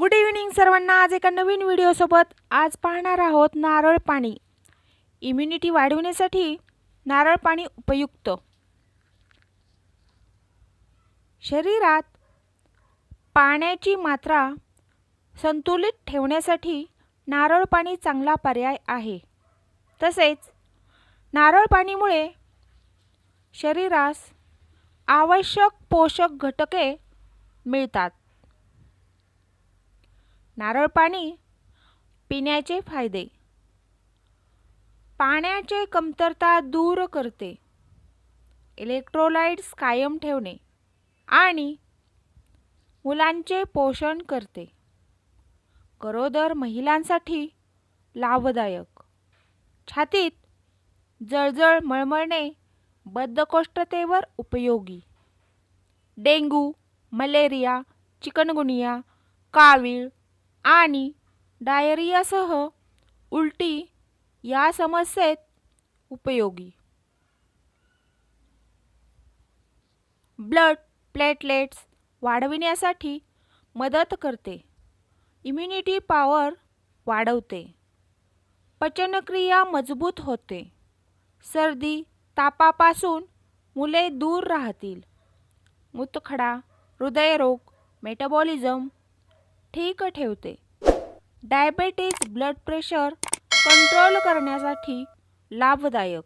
Good evening सर्वांना. आज एका नवीन व्हिडिओसोबत आज पाहणार आहोत नारळ पाणी. इम्युनिटी वाढवण्यासाठी नारळ पाणी उपयुक्त. शरीरात पाण्याची मात्रा संतुलित ठेवण्यासाठी नारळ पाणी चांगला पर्याय आहे. तसेच नारळ पाणीमुळे शरीरास आवश्यक पोषक घटके मिळतात. नारळ पाणी पिण्याचे फायदे. पाण्याचे कमतरता दूर करते. इलेक्ट्रोलाइट्स कायम ठेवणे आणि मुलांचे पोषण करते. गरोदर महिलांसाठी लाभदायक. छातीत जळजळ मळमळणे बद्धकोष्ठतेवर उपयोगी. डेंग्यू मलेरिया चिकनगुनिया कावीळ आणि डायरियासह उलटी या समस्येत उपयोगी. ब्लड प्लेटलेट्स वाढविण्यासाठी मदत करते. इम्युनिटी पॉवर वाढवते. पचनक्रिया मजबूत होते. सर्दी तापापासून मुले दूर राहतील. मूतखडा हृदयरोग मेटाबॉलिझम ठीक ठेवते. डायबेटीज ब्लड प्रेशर कंट्रोल करण्यासाठी लाभदायक.